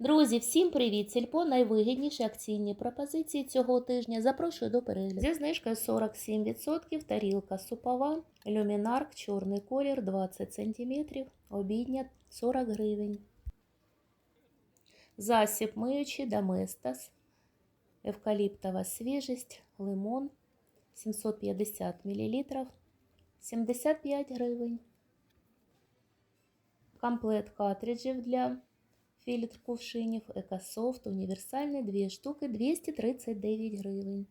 Друзі, всім привіт! Сільпо найвигідніші акційні пропозиції цього тижня. Запрошую до перегляду. Зі знижкою 47% тарілка супова, люмінарк, чорний колір 20 см, обідня 40 гривень. Засіб миючий Доместос, евкаліптова свіжість, лимон 750 мл, 75 гривень. Комплект картриджів для фільтр кувшинів Екософт універсальний 2 штуки 239 гривень.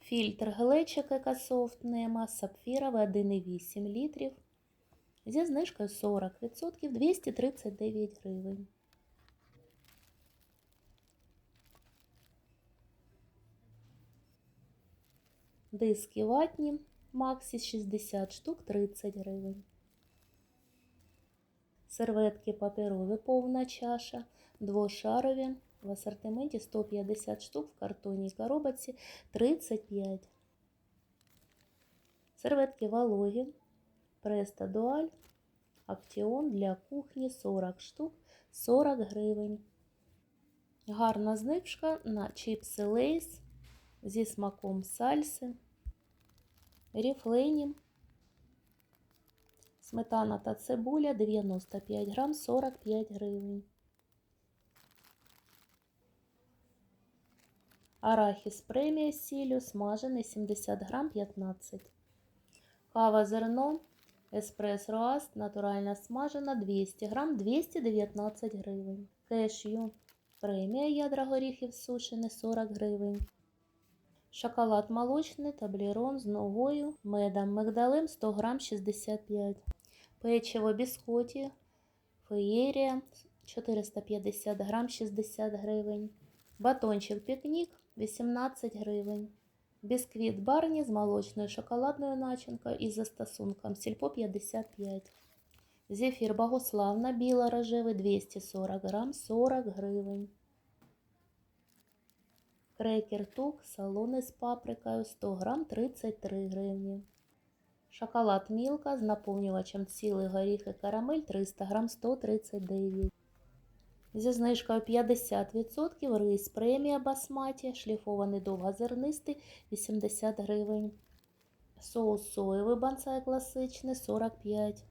Фільтр глечик Екософт Нема сапфіровий 1,8 літрів. Зі знижкою 40% 239 гривень. Диски ватні Максі 60 штук 30 гривень. Серветки паперові повна чаша, двошарові в асортименті 150 штук в картонній коробці 35. Серветки вологі, Преста Дуаль, Актіон для кухні 40 штук 40 гривень. Гарна знижка на чіпси Лейс зі смаком сальси, ріфлейні. Сметана та цибуля 95 грам 45 гривень. Арахіс премія сіллю смажений 70 грам 15. Кава зерно еспрес роаст натуральна смажена 200 грам 219 гривень. Кешю премія ядра горіхів сушене 40 гривень. Шоколад молочний таблерон з ногою, медом, мигдалем 100 грам 65 Печиво біскоті, феєрія 450 грам 60 гривень. Батончик пікнік 18 гривень. Бісквіт барні з молочною шоколадною начинкою і застосунком сільпо 55. Зефір Богославна біла рожевий 240 грам 40 гривень. Крекер тук салони з паприкою 100 грам 33 гривні. Шоколад Мілка з наповнювачем цілий горіх і карамель 300 грам 139. Зі знижкою 50% рис премія басматі, шліфований довгозернистий 80 гривень. Соус соєвий бонсай класичний 45.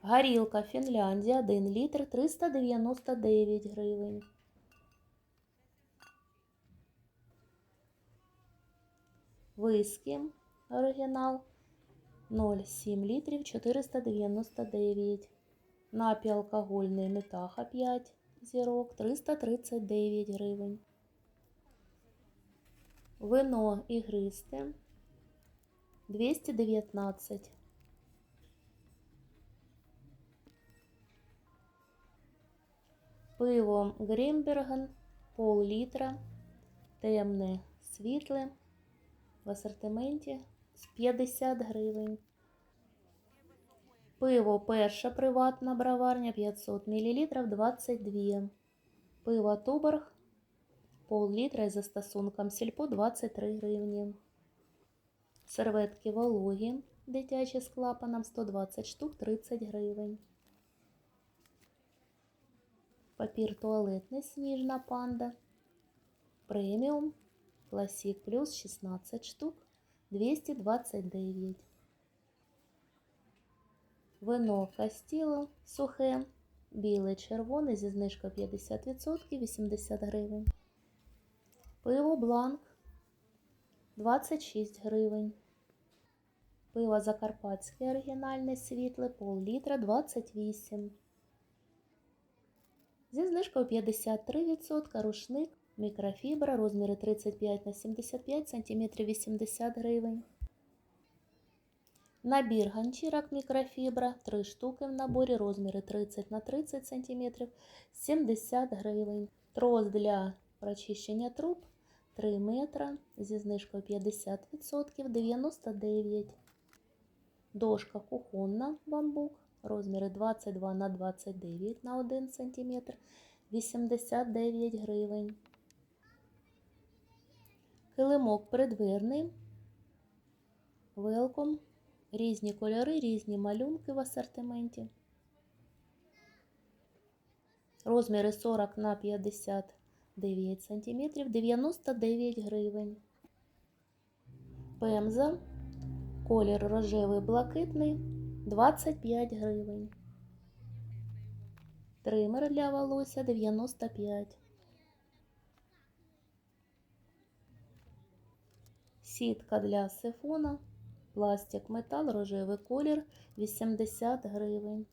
Горілка Фінляндія 1 літр 399 гривень. Виски оригінал 0,7 літрів 499. Напій алкогольний Метаха 5 зірок 339 гривень. Вино ігристе 219. Пиво Грімберген пол літра, темне світле в асортименті з 50 гривень. Пиво перша приватна броварня 500 мл 22. Пиво Туборг пол літра із застосунком сільпо 23 гривні. Серветки вологі дитячі з клапаном 120 штук 30 гривень. Папір туалетний сніжна панда. Преміум Класік плюс 16 штук 229. Вино Кастіло сухе, біле червоне зі знижкою 50% 80 гривень. Пиво Бланк 26 гривень. Пиво Закарпатське оригінальне світле пол літра 28. Зі знижкою 53% рушник Мікрофібра, розміри 35 на 75 см 80 гривень. Набір ганчірок мікрофібра 3 штуки в наборі, розміри 30 на 30 см 70 гривень. Трос для прочищення труб 3 метра зі знижкою 50% 99 Дошка кухонна бамбук, розміри 22 на 29 на 1 см 89 гривень. Килимок придверний. Велком. Різні кольори, різні малюнки в асортименті. Розміри 40 на 59 см 99 гривень. Пемза. Колір рожевий блакитний 25 гривень. Тример для волосся 95. Сітка для сифона. Пластик, метал, рожевий колір 80 гривень.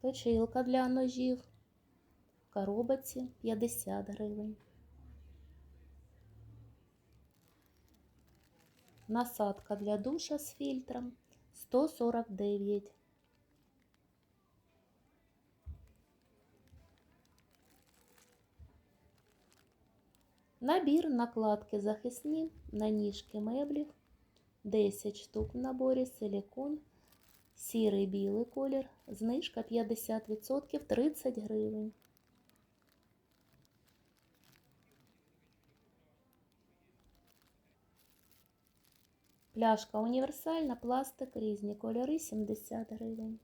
Точилка для ножів в коробці 50 гривень. Насадка для душа з фільтром 149. Набір накладки захисні на ніжки меблів 10 штук в наборі, силікон, сірий білий колір, знижка 50% 30 гривень. Пляшка універсальна, пластик, різні кольори 70 гривень.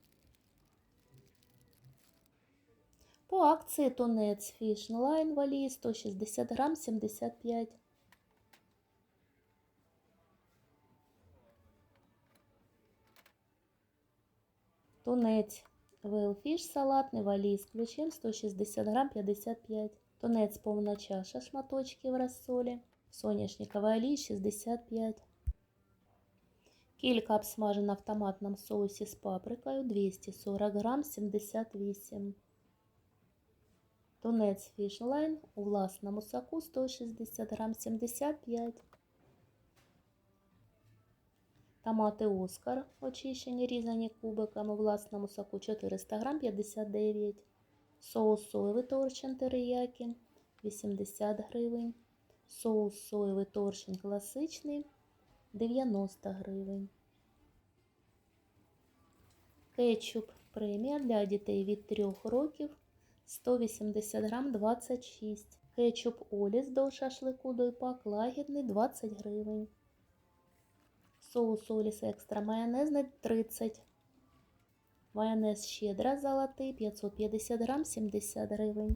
По акції тунець Line валії 160 грам 75. Тунець Wellfish салатний валій з ключем 160 грам 55. Тунець повна чаша шматочків розсолі. Соняшниковий олій 65. Кілька обсмажена в томатному соусі з паприкою 240 грам 78. Тунець фішлайн у власному соку 160 грам 75. Томати Оскар очищені різані кубиками у власному соку 400 грам 59. Соус соєвий торчин териякі 80 гривень. Соус соєвий торчин класичний 90 гривень. Кетчуп премія для дітей від 3 років 180 грам 26. Кетчуп Оліс до шашлику дойпак лагідний 20 гривень. Соус Оліс екстра майонезний 30. Майонез щедра золотий 550 грам 70 гривень.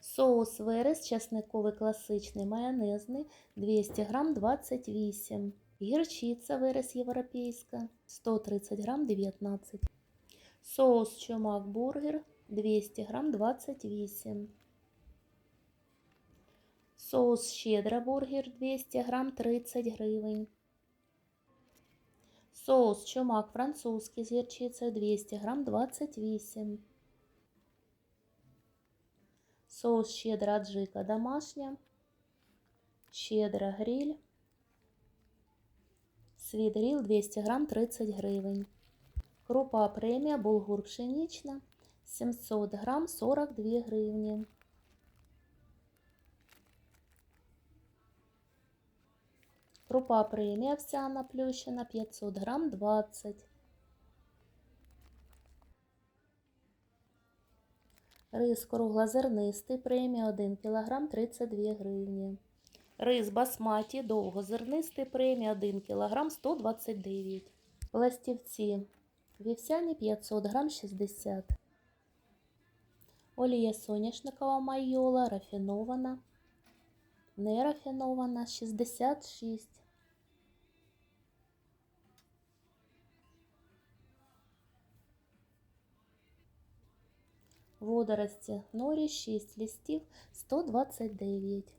Соус верес часниковий класичний майонезний 200 грам 28. Гірчиця верес європейська 130 грам 19. Соус чумак бургер 200 грам 28. Соус щедра бургер 200 грам 30 гривень. Соус чумак французький з гірчицею 200 грам 28. Соус щедра аджика домашня. Щедра гриль. Світ гриль 200 грам 30 гривень. Крупа премія булгур пшенична 700 грам 42 гривні. Крупа премія овсяна плющена 500 грам 20. Рис круглозернистий премія 1 кг 32 гривні. Рис басматі довгозернистий премія 1 кг 129. Пластівці вівсяні 500 грам 60. Олія соняшникова майола рафінована. Не рафінована 66. Водорості норі 6 листів 129.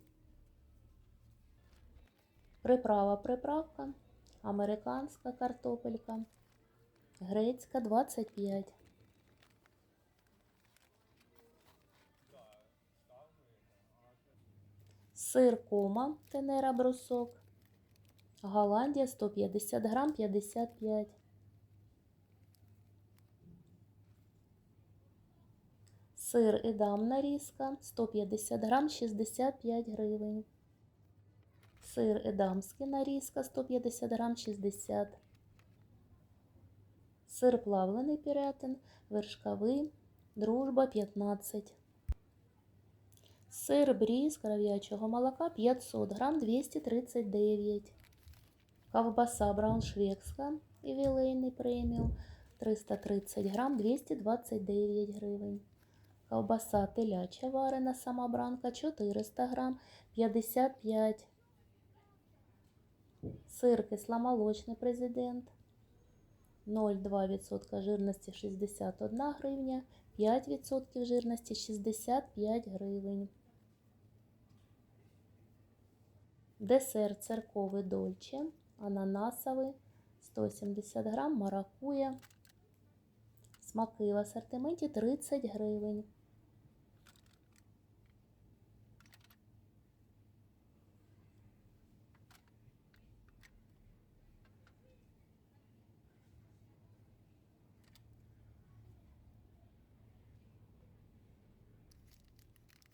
Приправа приправка. Американська картопелька. Грецька 25. Сир кома тенера брусок. Голландія 150 грам 55. Сир едам нарізка 150 грам 65 гривень. Сир едамський нарізка 150 грам 60. Сир плавлений пірятин, вершковий, дружба 15. Сир брі з коров'ячого молока 500 грам 239. Ковбаса брауншвегська і вілейний преміум 330 грам 229 гривень. Ковбаса теляча варена самобранка 400 грам 55. Сир кисломолочний президент 0,2% жирності 61 гривня, 5% жирності 65 гривень. Десерт церковий дольче, ананасовий 170 грам, маракуя. Смаки в асортименті 30 гривень.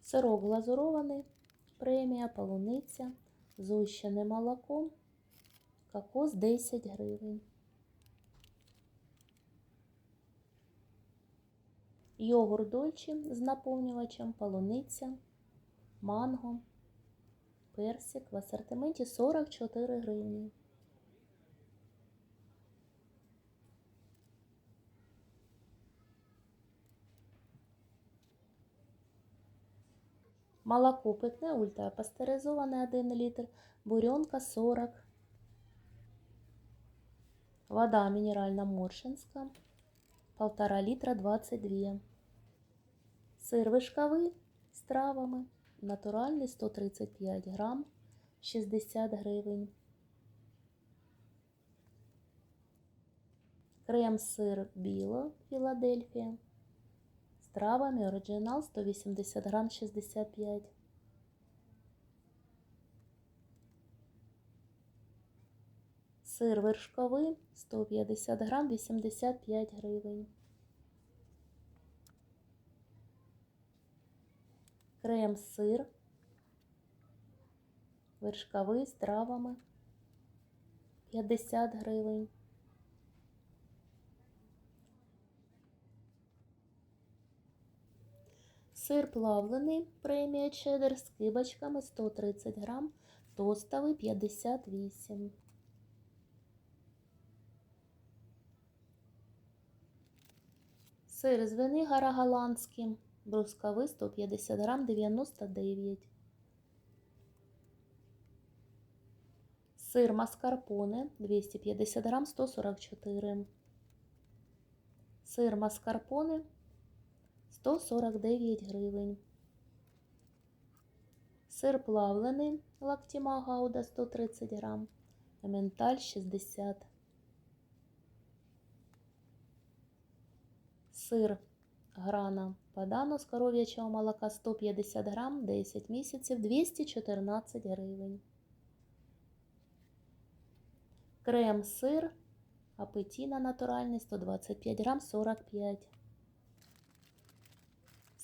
Сирок глазурований, премія, полуниця, зущене молоко, кокос 10 гривень. Йогурт дольче з наповнювачем, полуниця, манго, персик в асортименті 44 гривні. Молоко питне ультрапастеризоване 1 литр, буренка 40. Вода минеральна Моршинська, 1,5 литра 22. Сир вишковий з травами, натуральний 135 грам, 60 гривень. Крем-сир біло Філадельфія травами оригінал 180 грам 65. Сир вершковий 150 грам 85 гривень. Крем-сир вершковий з травами 50 гривень. Сир плавлений премія чеддер з кибочками 130 грам, тостовий 58. Сир з винигара голландський, брусковий 150 грам 99. Сир маскарпоне 250 грам 144. Сир маскарпоне 149 гривень. Сир плавлений лактіма гауда 130 грам. Ементаль 60. Сир грана падано з коров'ячого молока 150 грам, 10 місяців 214 гривень. Крем сир апетіна натуральний 125 грам 45.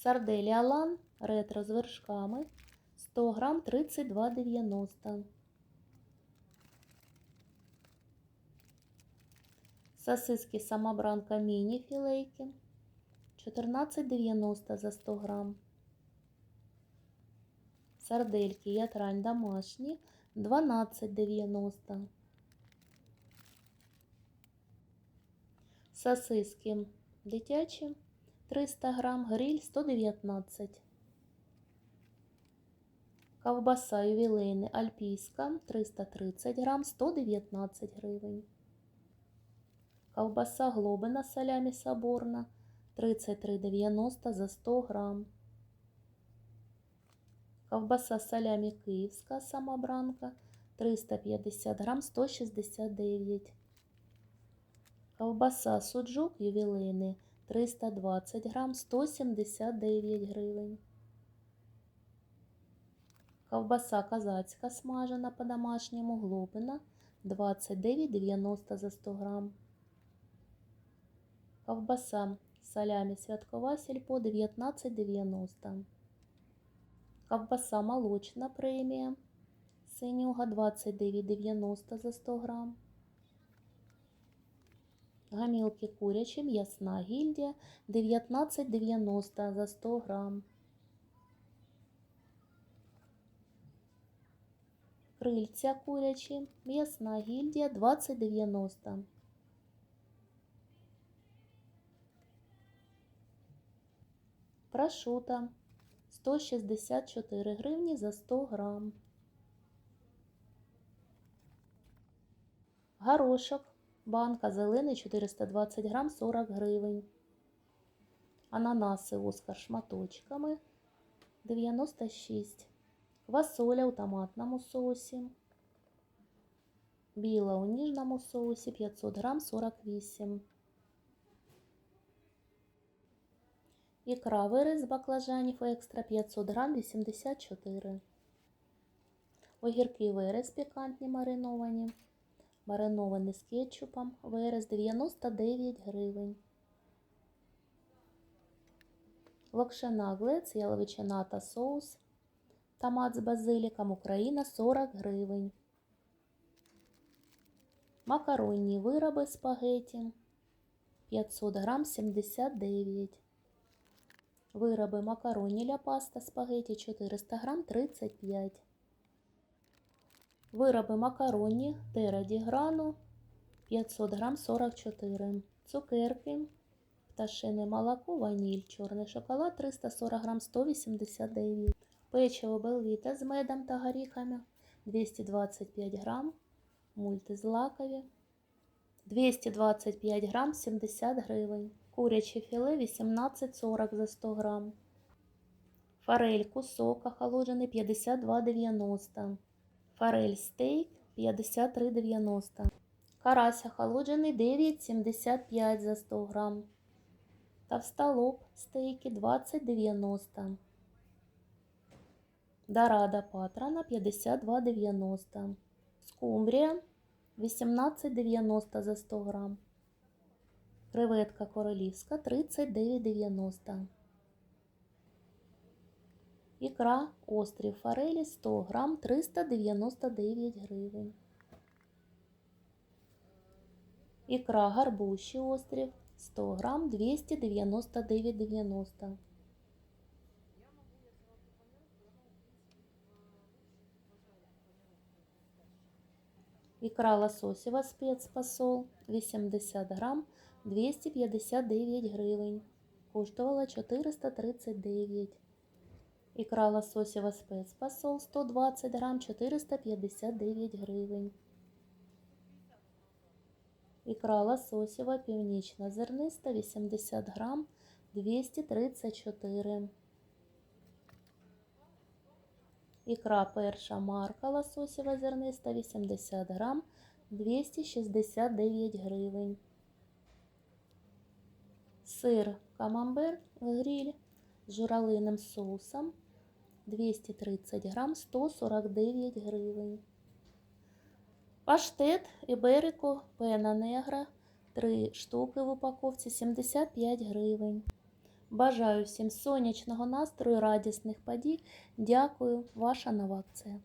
Сарделі Алан ретро з вершками 100 грам 32,90. Сосиски самобранка міні філейки 14,90 за 100 грам. Сардельки ятрань домашні 12,90. Сосиски дитячі 300 грам, гриль 119. Ковбаса ювілейна альпійська 330 грам 119 гривень. Ковбаса глобина салямі соборна 33,90 за 100 грам. Ковбаса салямі київська самобранка 350 грам 169. Ковбаса суджук ювілейний 320 грам 179 гривень. Ковбаса казацька смажена по-домашньому глобина 29,90 за 100 грам. Ковбаса салямі святкова сільпо 19,90. Ковбаса молочна премія синюга 29,90 за 100 грам гамілки курячі, м'ясна гільдія 19,90 за 100 грам. Крильця курячі, м'ясна гільдія 2090. Прошута 164 гривні за 100 грам. Горошок Банка зелений 420 грам 40 гривень. Ананаси Оскар шматочками 96. Квасоля у томатному соусі. Біла у ніжному соусі 500 грам 48. Ікра виріз баклажанів екстра 500 грам 84. Огірки виріз пікантні мариновані. Мариновані з кетчупом. Виріз 99 гривень. Локшина глец, яловичина та соус. Томат з базиліком Україна 40 гривень. Макаронні вироби спагеті 500 грам 79. Вироби макароні ля паста спагеті 400 грам 35. Вироби макароні тера ді грану 500 грам 44. Цукерки, пташине молоко, ваніль, чорний шоколад 340 грам 189. Печиво Белвіта з медом та горіхами 225 грам. Мультизлакові 225 грам 70 гривень. Куряче філе 18,40 за 100 грам. Форель кусок охолоджений 52,90. Форель стейк 53,90. Карась охолоджений 9,75 за 100 грам. Товстолоб стейки 20,90. Дорада патрона 52,90. Скумбрія 18,90 за 100 грам. Креветка королівська 39,90. Ікра острів форелі 100 грам 399 гривень. Ікра гарбуші острів 100 грам 299,90. Ікра лососєва спецпосол 80 грам 259 гривень. Коштувала 439. Ікра лососєва спецпосол 120 грам 459 гривень. Ікра лососєва північна зерниста 80 грам 234. Ікра перша марка лососєва зерниста 80 грам 269 гривень. Сир камамбер гриль з журалиним соусом 230 грам 149 гривень. Паштет Іберико пена негра 3 штуки в упаковці 75 гривень. Бажаю всім сонячного настрою, радісних подій. Дякую, ваша нова акція.